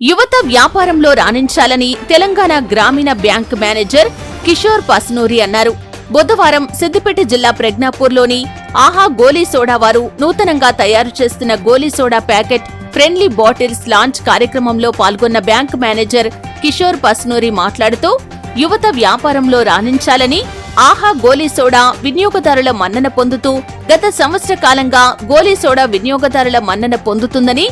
యువత వ్యాపారంలో రాణించాలని తెలంగాణ గ్రామీణ బ్యాంక్ మేనేజర్ కిషోర్ పాస్నూరి అన్నారు. బుధవారం సిద్దిపేట జిల్లా ప్రజ్ఞాపూర్లోని ఆహా గోలీ సోడా వారు నూతనంగా తయారు చేస్తున్న గోలీ soda packet friendly bottles launch కార్యక్రమంలో పాల్గొన్న బ్యాంక్ మేనేజర్ కిషోర్ పస్నూరి మాట్లాడుతూ యువత వ్యాపారంలో రాణించాలని ఆహా గోలీ సోడా వినియోగదారుల మన్నన పొందుతూ గత సంవత్సర కాలంగా గోలీ సోడా వినియోగదారుల మన్నన పొందుతుందని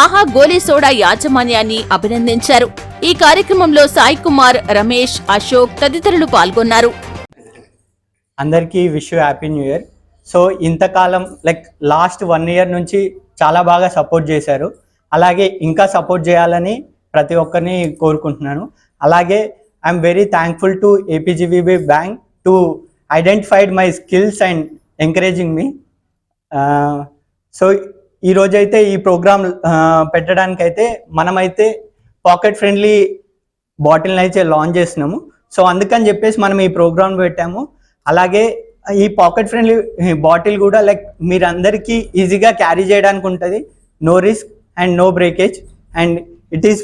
ఆహా గోలీ సోడా యాజమాన్యాన్ని అభినందించారు. ఈ కార్యక్రమంలో సాయి కుమార్ రమేష్ అశోక్ తదితరులు పాల్గొన్నారు. అందరికీ wish happy new year. So ఇంతకాలం లైక్ లాస్ట్ వన్ ఇయర్ నుంచి చాలా బాగా సపోర్ట్ చేశారు. అలాగే ఇంకా సపోర్ట్ చేయాలని ప్రతి ఒక్కరిని కోరుకుంటున్నాను. అలాగే I'm very thankful to APGVB bank to identified my skills and encouraging me so ఈ రోజైతే ఈ ప్రోగ్రామ్ పెట్టడానికైతే మనమైతే పాకెట్ ఫ్రెండ్లీ బాటిల్ని అయితే లాంచ్ చేసినాము. సో అందుకని చెప్పేసి మనం ఈ ప్రోగ్రామ్ పెట్టాము. అలాగే ఈ పాకెట్ ఫ్రెండ్లీ బాటిల్ కూడా లైక్ మీరందరికీ ఈజీగా క్యారీ చేయడానికి ఉంటుంది. No risk and no breakage. And it is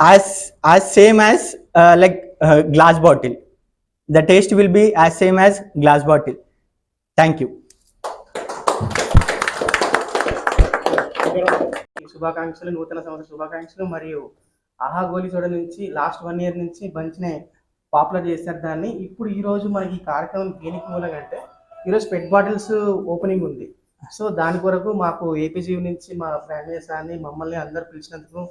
as as same as like glass bottle. The taste will be as same as glass bottle. Thank you శుభాకాంక్షలు నూతన సంవత్సర శుభాకాంక్షలు మరియు ఆహా గోలి సోడ నుంచి లాస్ట్ వన్ ఇయర్ నుంచి మంచినే పాపులర్ చేశారు దాన్ని. ఇప్పుడు ఈ రోజు మనకి ఈ కార్యక్రమం దేనికి మూలంగా అంటే ఈరోజు పెట్ బాటిల్స్ ఓపెనింగ్ ఉంది. సో దాని కొరకు మాకు ఏపీజీ నుంచి మా ఫ్రాంచైజ్ సార్ని మమ్మల్ని అందరు పిలిచినందుకు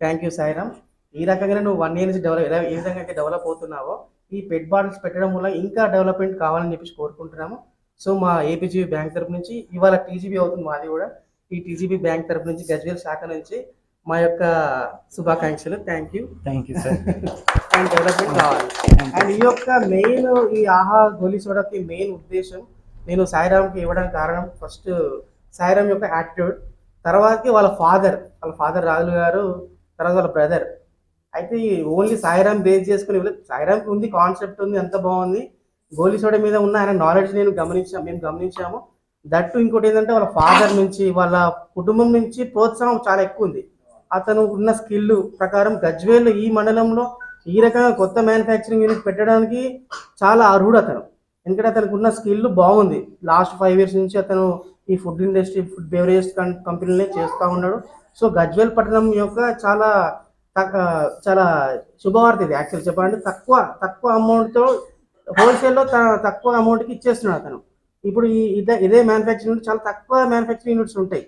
థ్యాంక్ యూ సాయిరామ్ ఈ రకంగానే నువ్వు వన్ ఇయర్ నుంచి డెవలప్ ఎలా ఏ విధంగా అయితే డెవలప్ అవుతున్నావో ఈ పెట్ బాటిల్స్ పెట్టడం వల్ల ఇంకా డెవలప్మెంట్ కావాలని చెప్పేసి కోరుకుంటున్నాము. సో మా ఏపీజీ బ్యాంక్ తరపు నుంచి ఇవాళ టీజీబీ అవుతుంది మాది కూడా. ఈ టీజీబీ బ్యాంక్ తరపు నుంచి గజ్వేల్ శాఖ నుంచి మా యొక్క శుభాకాంక్షలు. Thank you thank you sir and development కావాలి. అండ్ ఈ యొక్క మెయిన్ ఈ ఆహా గోలీ సోడాకి మెయిన్ ఉద్దేశం నేను సాయిరామ్కి ఇవ్వడానికి కారణం ఫస్ట్ సాయిరామ్ యొక్క యాటిట్యూడ్ తర్వాతకి వాళ్ళ ఫాదర్ వాళ్ళ ఫాదర్ రాజులు గారు తర్వాత వాళ్ళ బ్రదర్ అయితే ఓన్లీ సాయిరామ్ బేస్ చేసుకుని సాయిరామ్కి ఉంది కాన్సెప్ట్ ఉంది ఎంత బాగుంది. గోలీ సోడా మీద ఉన్న ఆయన నాలెడ్జ్ నేను గమనించాం మేము గమనించాము. దట్టు ఇంకోటి ఏంటంటే వాళ్ళ ఫాదర్ నుంచి వాళ్ళ కుటుంబం నుంచి ప్రోత్సాహం చాలా ఎక్కువ ఉంది. అతను ఉన్న స్కిల్ ప్రకారం గజ్వేల్ ఈ మండలంలో ఈ రకంగా కొత్త మ్యానుఫ్యాక్చరింగ్ యూనిట్ పెట్టడానికి చాలా అర్హుడు అతను. ఎందుకంటే అతనికి ఉన్న స్కిల్ బాగుంది. లాస్ట్ ఫైవ్ ఇయర్స్ నుంచి అతను ఈ ఫుడ్ ఇండస్ట్రీ ఫుడ్ బెవరేజ్ కంపెనీలనే చేస్తూ ఉన్నాడు. సో గజ్వేల్ పట్టణం యొక్క చాలా తక్కువ చాలా శుభవార్త ఇది. యాక్చువల్ చెప్పాలంటే తక్కువ తక్కువ అమౌంట్తో హోల్సేల్లో తక్కువ అమౌంట్కి ఇచ్చేస్తున్నాడు అతను. ఇప్పుడు ఈ ఇదే ఇదే మ్యానుఫ్యాక్చరింగ్ చాలా తక్కువ మ్యానుఫ్యాక్చరింగ్ యూనిట్స్ ఉంటాయి.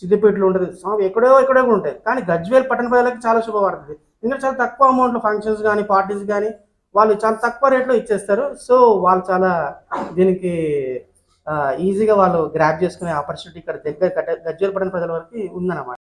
సిద్దిపేటలో ఉంటుంది స్వామి ఎక్కడో ఎక్కడో కూడా ఉంటాయి. కానీ గజ్వేల్ పట్టణ ప్రజలకు చాలా శుభపడుతుంది ఎందుకంటే చాలా తక్కువ అమౌంట్లో ఫంక్షన్స్ కానీ పార్టీస్ కానీ వాళ్ళు చాలా తక్కువ రేట్లో ఇచ్చేస్తారు. సో వాళ్ళు చాలా దీనికి ఈజీగా వాళ్ళు గ్రాప్ చేసుకునే ఆపర్చునిటీ ఇక్కడ దగ్గర గజ్వేల్ పట్టణ ప్రజల వరకు ఉందన్నమాట.